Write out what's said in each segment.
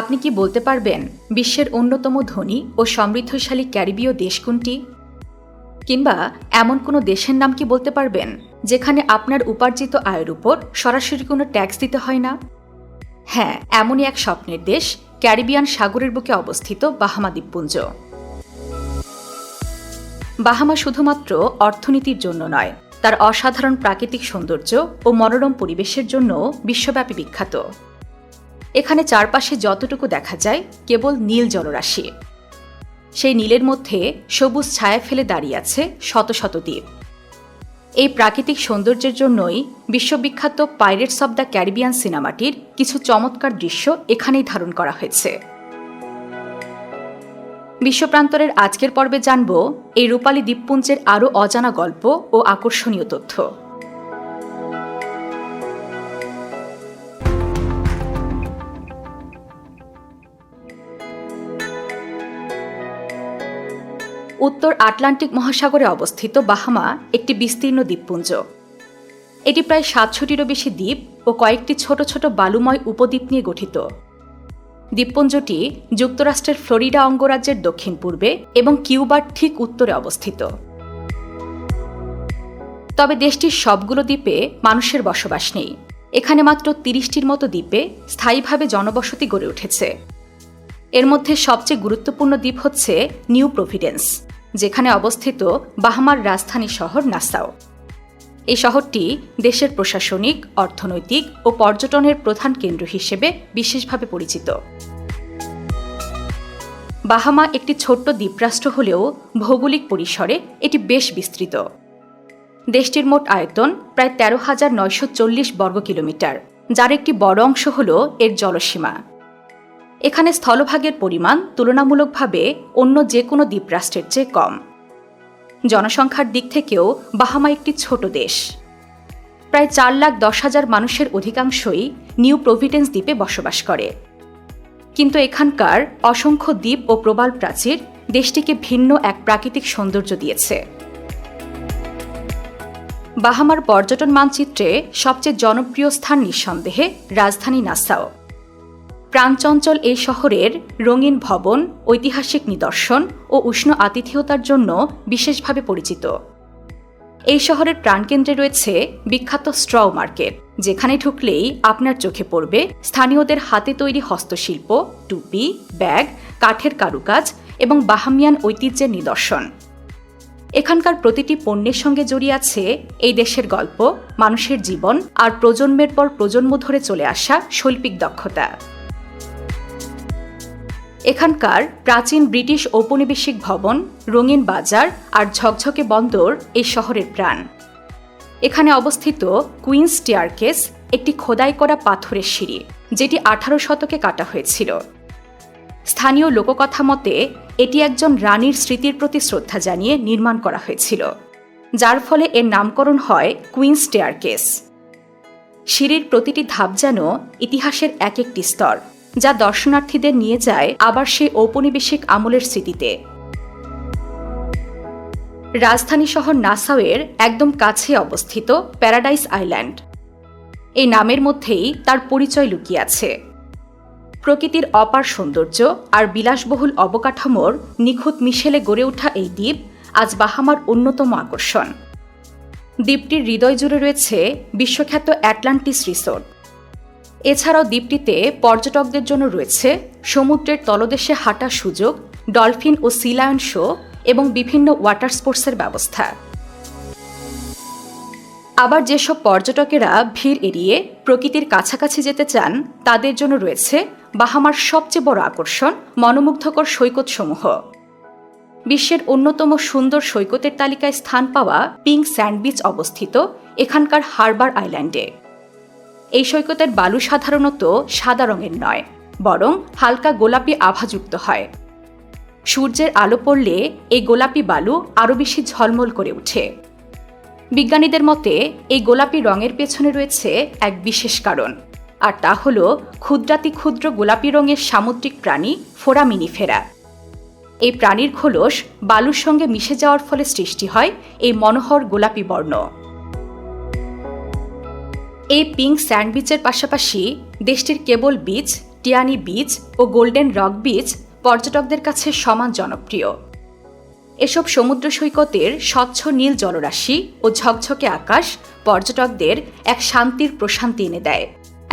আপনি কি বলতে পারবেন, বিশ্বের অন্যতম ধনী ও সমৃদ্ধশালী ক্যারিবীয় দেশ কোনটি? কিংবা এমন কোনো দেশের নাম কি বলতে পারবেন, যেখানে আপনার উপার্জিত আয়ের উপর সরাসরি কোনো ট্যাক্স দিতে হয় না? হ্যাঁ এমনই এক স্বপ্নের দেশ, ক্যারিবিয়ান সাগরের বুকে অবস্থিত বাহামা দ্বীপপুঞ্জ। বাহামা শুধুমাত্র অর্থনীতির জন্য নয়, তার অসাধারণ প্রাকৃতিক সৌন্দর্য ও মনোরম পরিবেশের জন্য বিশ্বব্যাপী বিখ্যাত। এখানে চারপাশে যতটুকু দেখা যায় কেবল নীল জলরাশি। সেই নীলের মধ্যে সবুজ ছায়া ফেলে দাঁড়িয়ে আছে শত শত দ্বীপ। এই প্রাকৃতিক সৌন্দর্যের জন্যই বিশ্ববিখ্যাত পাইরেটস অব দ্য ক্যারিবিয়ান সিনেমাটির কিছু চমৎকার দৃশ্য এখানেই ধারণ করা হয়েছে। বিশ্বপ্রান্তরের আজকের পর্বে জানব এই রূপালী দ্বীপপুঞ্জের আরও অজানা গল্প ও আকর্ষণীয় তথ্য। উত্তর আটলান্টিক মহাসাগরে অবস্থিত বাহামা একটি বিস্তীর্ণ দ্বীপপুঞ্জ। এটি প্রায় সাতশোটিরও বেশি দ্বীপ ও কয়েকটি ছোট ছোট বালুময় উপদ্বীপ নিয়ে গঠিত। দ্বীপপুঞ্জটি যুক্তরাষ্ট্রের ফ্লোরিডা অঙ্গরাজ্যের দক্ষিণ পূর্বে এবং কিউবার ঠিক উত্তরে অবস্থিত। তবে দেশটির সবগুলো দ্বীপে মানুষের বসবাস নেই। এখানে মাত্র তিরিশটির মতো দ্বীপে স্থায়ীভাবে জনবসতি গড়ে উঠেছে। এর মধ্যে সবচেয়ে গুরুত্বপূর্ণ দ্বীপ হচ্ছে নিউ প্রভিডেন্স। যেখানে অবস্থিত বাহামার রাজধানী শহর নাসাও। এই শহরটি দেশের প্রশাসনিক, অর্থনৈতিক ও পর্যটনের প্রধান কেন্দ্র হিসেবে বিশেষভাবে পরিচিত। বাহামা একটি ছোট্ট দ্বীপরাষ্ট্র হলেও ভৌগোলিক পরিসরে এটি বেশ বিস্তৃত। দেশটির মোট আয়তন প্রায় তেরো হাজার নয়শো চল্লিশ বর্গ কিলোমিটার যার একটি বড় অংশ হল এর জলসীমা। এখানে স্থলভাগের পরিমাণ তুলনামূলকভাবে অন্য যে কোনো দ্বীপরাষ্ট্রের চেয়ে কম। জনসংখ্যার দিক থেকেও বাহামা একটি ছোট দেশ। প্রায় চার লাখ দশ হাজার মানুষের অধিকাংশই নিউ প্রভিডেন্স দ্বীপে বসবাস করে। কিন্তু এখানকার অসংখ্য দ্বীপ ও প্রবাল প্রাচীর দেশটিকে ভিন্ন এক প্রাকৃতিক সৌন্দর্য দিয়েছে। বাহামার পর্যটন মানচিত্রে সবচেয়ে জনপ্রিয় স্থান নিঃসন্দেহে রাজধানী নাসাও। প্রাণচঞ্চল এই শহরের রঙিন ভবন, ঐতিহাসিক নিদর্শন ও উষ্ণ আতিথেয়তার জন্য বিশেষভাবে পরিচিত। এই শহরের প্রাণকেন্দ্রে রয়েছে বিখ্যাত স্ট্র মার্কেট, যেখানে ঢুকলেই আপনার চোখে পড়বে স্থানীয়দের হাতে তৈরি হস্তশিল্প, টুপি, ব্যাগ, কাঠের কারুকাজ এবং বাহামিয়ান ঐতিহ্যের নিদর্শন। এখানকার প্রতিটি পণ্যের সঙ্গে জড়িয়ে আছে এই দেশের গল্প, মানুষের জীবন আর প্রজন্মের পর প্রজন্ম ধরে চলে আসা শৈল্পিক দক্ষতা। এখানকার প্রাচীন ব্রিটিশ ঔপনিবেশিক ভবন, রঙিন বাজার আর ঝকঝকে বন্দর এই শহরের প্রাণ। এখানে অবস্থিত কুইন্স স্টেয়ারকেস একটি খোদাই করা পাথরের সিঁড়ি, যেটি আঠারো শতকে কাটা হয়েছিল। স্থানীয় লোককথা মতে, এটি একজন রানীর স্মৃতির প্রতি শ্রদ্ধা জানিয়ে নির্মাণ করা হয়েছিল, যার ফলে এর নামকরণ হয় কুইন্স স্টেয়ারকেস। সিঁড়ির প্রতিটি ধাপ যেন ইতিহাসের এক একটি স্তর। যা দর্শনার্থীদের নিয়ে যায় আবার সেই ঔপনিবেশিক আমলের স্মৃতিতে। রাজধানী শহর নাসাওয়ের একদম কাছে অবস্থিত প্যারাডাইস আইল্যান্ড। এই নামের মধ্যেই তার পরিচয় লুকিয়ে আছে। প্রকৃতির অপার সৌন্দর্য আর বিলাসবহুল অবকাঠামোর নিখুঁত মিশেলে গড়ে ওঠা এই দ্বীপ আজ বাহামার অন্যতম আকর্ষণ। দ্বীপটির হৃদয় জুড়ে রয়েছে বিশ্বখ্যাত অ্যাটলান্টিস রিসোর্ট। এছাড়াও দ্বীপটিতে পর্যটকদের জন্য রয়েছে সমুদ্রের তলদেশে হাঁটার সুযোগ, ডলফিন ও সিলায়ন শো এবং বিভিন্ন ওয়াটার স্পোর্টসের ব্যবস্থা। আবার যেসব পর্যটকেরা ভিড় এড়িয়ে প্রকৃতির কাছাকাছি যেতে চান, তাদের জন্য রয়েছে বাহামার সবচেয়ে বড় আকর্ষণ মনোমুগ্ধকর সৈকতসমূহ। বিশ্বের অন্যতম সুন্দর সৈকতের তালিকায় স্থান পাওয়া পিঙ্ক স্যান্ডবিচ অবস্থিত এখানকার হারবার আইল্যান্ডে। এই সৈকতের বালু সাধারণত সাদা রঙের নয়, বরং হালকা গোলাপি আভাযুক্ত হয়। সূর্যের আলো পড়লে এই গোলাপি বালু আরও বেশি ঝলমল করে ওঠে। বিজ্ঞানীদের মতে, এই গোলাপি রঙের পেছনে রয়েছে এক বিশেষ কারণ, আর তা হল ক্ষুদ্রাতি ক্ষুদ্র গোলাপি রঙের সামুদ্রিক প্রাণী ফোরামিনিফেরা। এই প্রাণীর খোলস বালুর সঙ্গে মিশে যাওয়ার ফলে সৃষ্টি হয় এই মনোহর গোলাপি বর্ণ। এই পিঙ্ক স্যান্ডবিচের পাশাপাশি দেশটির কেবল বিচ টিয়ানি বিচ ও গোল্ডেন রক বিচ পর্যটকদের কাছে সমান জনপ্রিয়। এসব সমুদ্র সৈকতের স্বচ্ছ নীল জলরাশি ও ঝকঝকে আকাশ পর্যটকদের এক শান্তির প্রশান্তি এনে দেয়।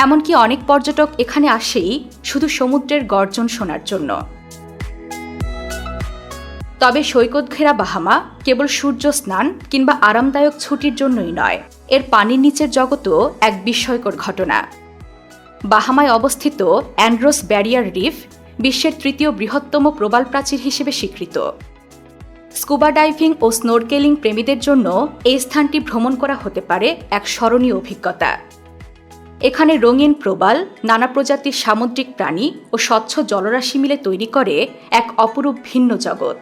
এমনকি অনেক পর্যটক এখানে আসেই শুধু সমুদ্রের গর্জন শোনার জন্য। তবে সৈকত ঘেরা বাহামা কেবল সূর্য স্নান কিংবা আরামদায়ক ছুটির জন্যই নয়। এর পানির নিচের জগতও এক বিস্ময়কর ঘটনা। বাহামায় অবস্থিত অ্যান্ড্রোস ব্যারিয়ার রিফ বিশ্বের তৃতীয় বৃহত্তম প্রবাল প্রাচীর হিসেবে স্বীকৃত। স্কুবা ডাইভিং ও স্নোরকেলিং প্রেমীদের জন্য এই স্থানটি ভ্রমণ করা হতে পারে এক স্মরণীয় অভিজ্ঞতা। এখানে রঙিন প্রবাল, নানা প্রজাতির সামুদ্রিক প্রাণী ও স্বচ্ছ জলরাশি মিলে তৈরি করে এক অপরূপ ভিন্ন জগৎ।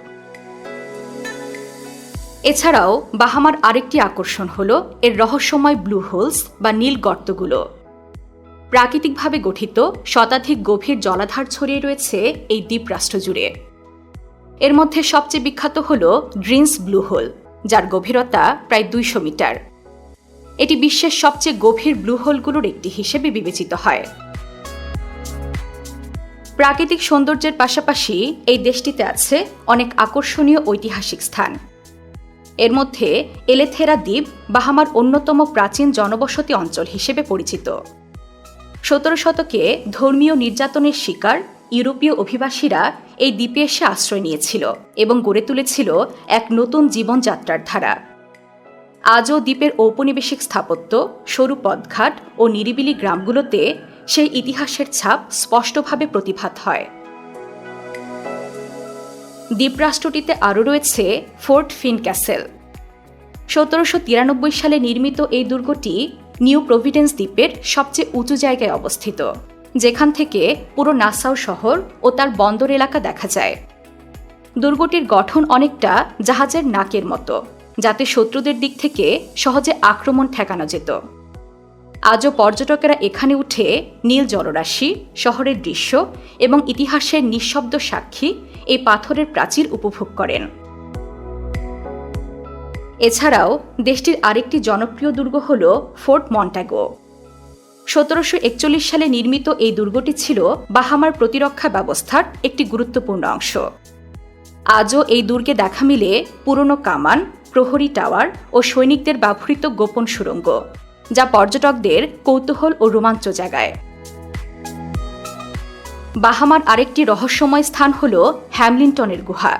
এছাড়াও বাহামার আরেকটি আকর্ষণ হল এর রহস্যময় ব্লু হোলস বা নীল গর্তগুলো। প্রাকৃতিকভাবে গঠিত শতাধিক গভীর জলাধার ছড়িয়ে রয়েছে এই দ্বীপরাষ্ট্র জুড়ে এর মধ্যে সবচেয়ে বিখ্যাত হল ড্রিন্স ব্লু হোল, যার গভীরতা প্রায় দুইশো মিটার। এটি বিশ্বের সবচেয়ে গভীর ব্লু হোলগুলোর একটি হিসেবে বিবেচিত হয়। প্রাকৃতিক সৌন্দর্যের পাশাপাশি এই দেশটিতে আছে অনেক আকর্ষণীয় ঐতিহাসিক স্থান। এর মধ্যে এলেথেরা দ্বীপ বাহামার অন্যতম প্রাচীন জনবসতি অঞ্চল হিসেবে পরিচিত। সতেরো শতকে ধর্মীয় নির্যাতনের শিকার ইউরোপীয় অভিবাসীরা এই দ্বীপে এসে আশ্রয় নিয়েছিল এবং গড়ে তুলেছিল এক নতুন জীবনযাত্রার ধারা। আজও দ্বীপের ঔপনিবেশিক স্থাপত্য, সরু পদঘাট ও নিরিবিলি গ্রামগুলোতে সেই ইতিহাসের ছাপ স্পষ্টভাবে প্রতিভাত হয়। দ্বীপরাষ্ট্রটিতে আরও রয়েছে ফোর্ট ফিন ক্যাসেল সতেরোশো তিরানব্বই সালে নির্মিত এই দুর্গটি নিউ প্রভিডেন্স দ্বীপের সবচেয়ে উঁচু জায়গায় অবস্থিত, যেখান থেকে পুরো নাসাও শহর ও তার বন্দর এলাকা দেখা যায়। দুর্গটির গঠন অনেকটা জাহাজের নাকের মতো, যাতে শত্রুদের দিক থেকে সহজে আক্রমণ ঠেকানো যেত। আজও পর্যটকেরা এখানে উঠে নীল জলরাশি, শহরের দৃশ্য এবং ইতিহাসের নিঃশব্দ সাক্ষী এই পাথরের প্রাচীর উপভোগ করেন। এছাড়াও দেশটির আরেকটি জনপ্রিয় দুর্গ হল ফোর্ট মন্টাগো। সতেরোশো একচল্লিশ সালে নির্মিত এই দুর্গটি ছিল বাহামার প্রতিরক্ষা ব্যবস্থার একটি গুরুত্বপূর্ণ অংশ। আজও এই দুর্গে দেখা মিলে পুরনো কামান, প্রহরী টাওয়ার ও সৈনিকদের ব্যবহৃত গোপন সুড়ঙ্গ যা পর্যটকদের কৌতূহল ও রোমাঞ্চ জাগায়। বাহামার আরেকটি রহস্যময় স্থান হল হ্যামলিন্টনের গুহা।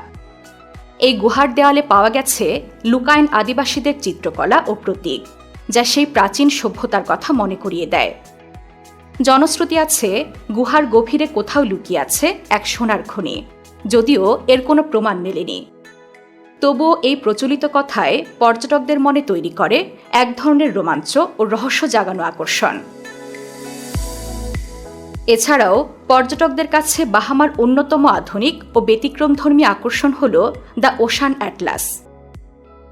এই গুহার দেওয়ালে পাওয়া গেছে লুকাইন আদিবাসীদের চিত্রকলা ও প্রতীক, যা সেই প্রাচীন সভ্যতার কথা মনে করিয়ে দেয়। জনশ্রুতি আছে, গুহার গভীরে কোথাও লুকিয়ে আছে এক সোনার খনি, যদিও এর কোনো প্রমাণ মেলেনি। তবুও এই প্রচলিত কথায় পর্যটকদের মনে তৈরি করে এক ধরনের রোমাঞ্চ ও রহস্য জাগানো আকর্ষণ। এছাড়াও পর্যটকদের কাছে বাহামার অন্যতম আধুনিক ও ব্যতিক্রমধর্মী আকর্ষণ হল দ্য ওশান অ্যাটলাস।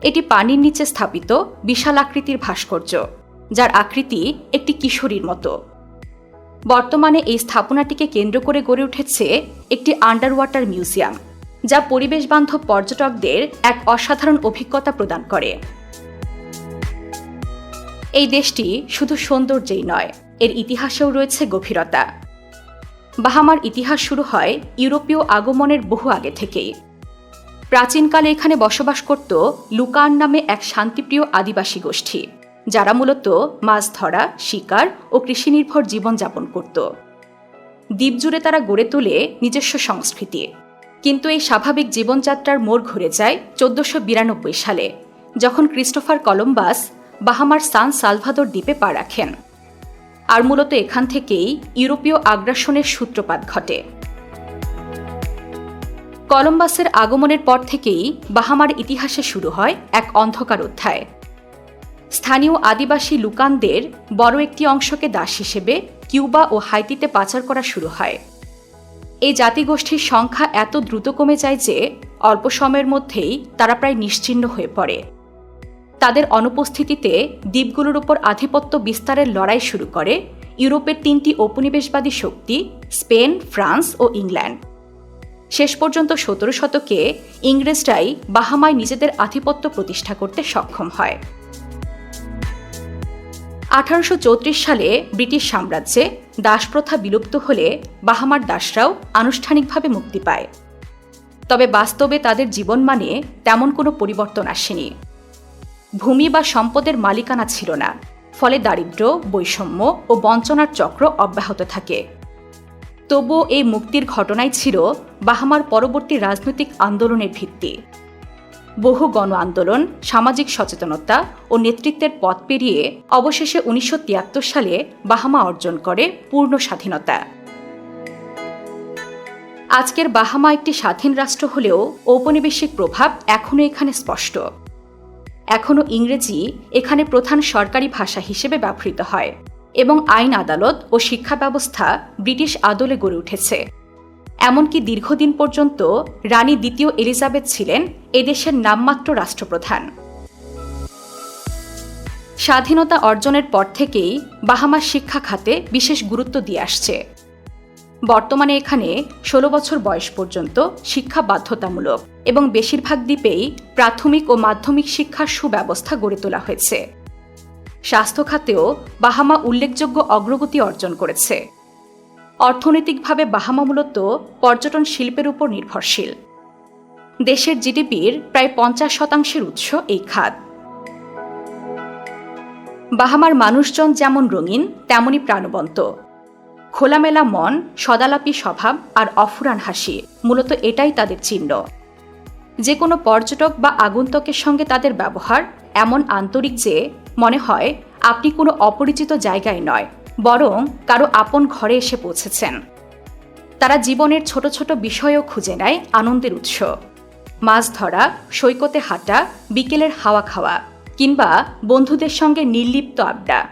এটি পানির নিচে স্থাপিত বিশাল আকৃতির ভাস্কর্য, যার আকৃতি একটি কিশোরীর মতো। বর্তমানে এই স্থাপনাটিকে কেন্দ্র করে গড়ে উঠেছে একটি আন্ডার ওয়াটার মিউজিয়াম। যা পরিবেশ বান্ধব পর্যটকদের এক অসাধারণ অভিজ্ঞতা প্রদান করে। এই দেশটি শুধু সৌন্দর্যেই নয়, এর ইতিহাসেও রয়েছে গভীরতা। বাহামার ইতিহাস শুরু হয় ইউরোপীয় আগমনের বহু আগে থেকেই। প্রাচীনকালে এখানে বসবাস করত লুকান নামে এক শান্তিপ্রিয় আদিবাসী গোষ্ঠী, যারা মূলত মাছ ধরা শিকার ও কৃষিনির্ভর জীবনযাপন করত। দ্বীপজুড়ে তারা গড়ে তোলে নিজস্ব সংস্কৃতি। কিন্তু এই স্বাভাবিক জীবনযাত্রার মোড় ঘুরে যায় চোদ্দশো বিরানব্বই সালে, যখন ক্রিস্টোফার কলম্বাস বাহামার সান সালভাদর দ্বীপে পা রাখেন। আর মূলত এখান থেকেই ইউরোপীয় আগ্রাসনের সূত্রপাত ঘটে। কলম্বাসের আগমনের পর থেকেই বাহামার ইতিহাসে শুরু হয় এক অন্ধকার অধ্যায়। স্থানীয় আদিবাসী লুকানদের বড় একটি অংশকে দাস হিসেবে কিউবা ও হাইতিতে পাচার করা শুরু হয়। এই জাতিগোষ্ঠীর সংখ্যা এত দ্রুত কমে যায় যে অল্প সময়ের মধ্যেই তারা প্রায় নিশ্চিহ্ন হয়ে পড়ে। তাদের অনুপস্থিতিতে দ্বীপগুলোর উপর আধিপত্য বিস্তারের লড়াই শুরু করে ইউরোপের তিনটি ঔপনিবেশবাদী শক্তি, স্পেন, ফ্রান্স ও ইংল্যান্ড। শেষ পর্যন্ত সতেরো শতকে ইংরেজরাই বাহামায় নিজেদের আধিপত্য প্রতিষ্ঠা করতে সক্ষম হয়। আঠারোশো চৌত্রিশ সালে ব্রিটিশ সাম্রাজ্যে দাসপ্রথা বিলুপ্ত হলে বাহামার দাসরাও আনুষ্ঠানিকভাবে মুক্তি পায়। তবে বাস্তবে তাদের জীবন মানে তেমন কোনো পরিবর্তন আসেনি। ভূমি বা সম্পদের মালিকানা ছিল না, ফলে দারিদ্র্য বৈষম্য ও বঞ্চনার চক্র অব্যাহত থাকে। তবুও এই মুক্তির ঘটনাই ছিল বাহামার পরবর্তী রাজনৈতিক আন্দোলনের ভিত্তি। বহু গণ আন্দোলন, সামাজিক সচেতনতা ও নেতৃত্বের পথ পেরিয়ে অবশেষে উনিশশো তিয়াত্তর সালে বাহামা অর্জন করে পূর্ণ স্বাধীনতা। আজকের বাহামা একটি স্বাধীন রাষ্ট্র হলেও ঔপনিবেশিক প্রভাব এখনও এখানে স্পষ্ট। এখনও ইংরেজি এখানে প্রধান সরকারি ভাষা হিসেবে ব্যবহৃত হয় এবং আইন আদালত ও শিক্ষা ব্যবস্থা ব্রিটিশ আদলে গড়ে উঠেছে। এমনকি দীর্ঘদিন পর্যন্ত রানী দ্বিতীয় এলিজাবেথ ছিলেন এদেশের নামমাত্র রাষ্ট্রপ্রধান। স্বাধীনতা অর্জনের পর থেকেই বাহামার শিক্ষা খাতে বিশেষ গুরুত্ব দিয়ে আসছে। বর্তমানে এখানে ষোলো বছর বয়স পর্যন্ত শিক্ষা বাধ্যতামূলক এবং বেশিরভাগ দ্বীপেই প্রাথমিক ও মাধ্যমিক শিক্ষার সুব্যবস্থা গড়ে তোলা হয়েছে। স্বাস্থ্য খাতেও বাহামা উল্লেখযোগ্য অগ্রগতি অর্জন করেছে। অর্থনৈতিকভাবে বাহামা মূলত পর্যটন শিল্পের উপর নির্ভরশীল। দেশের জিডিপির প্রায় পঞ্চাশ শতাংশের উৎস এই খাত। বাহামার মানুষজন যেমন রঙিন, তেমনই প্রাণবন্ত। খোলামেলা মন, সদালাপি স্বভাব আর অফুরান হাসি মূলত এটাই তাদের চিহ্ন। যে কোনো পর্যটক বা আগন্তুকের সঙ্গে তাদের ব্যবহার এমন আন্তরিক যে, মনে হয় আপনি কোনো অপরিচিত জায়গায় নয়। বরং কারও আপন ঘরে এসে পৌঁছেছেন। তারা জীবনের ছোট ছোট বিষয়ও খুঁজে নেয় আনন্দের উৎস। মাছ ধরা, সৈকতে হাঁটা, বিকেলের হাওয়া খাওয়া কিংবা বন্ধুদের সঙ্গে নির্লিপ্ত আড্ডা।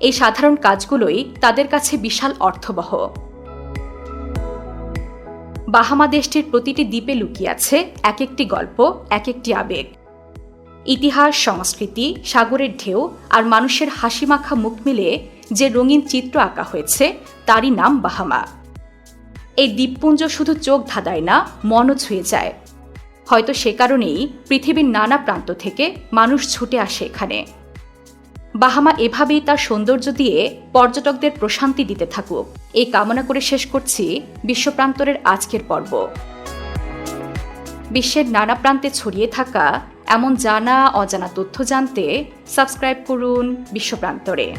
এই সাধারণ কাজগুলোই তাদের কাছে বিশাল অর্থবহ। বাহামা দেশটির প্রতিটি দ্বীপে লুকিয়ে আছে এক একটি গল্প, এক একটি আবেগ। ইতিহাস, সংস্কৃতি, সাগরের ঢেউ আর মানুষের হাসিমাখা মুখ মিলে যে রঙিন চিত্র আঁকা হয়েছে, তারই নাম বাহামা। এই দ্বীপপুঞ্জ শুধু চোখ ধাঁধায় না, মনও ছুঁয়ে যায়। হয়তো সে কারণেই পৃথিবীর নানা প্রান্ত থেকে মানুষ ছুটে আসে এখানে। বাহামা এভাবেই তার সৌন্দর্য দিয়ে পর্যটকদের প্রশান্তি দিতে থাকুক। এই কামনা করে শেষ করছি বিশ্বপ্রান্তরের আজকের পর্ব। বিশ্বের নানা প্রান্তে ছড়িয়ে থাকা এমন জানা অজানা তথ্য জানতে সাবস্ক্রাইব করুন বিশ্বপ্রান্তরে।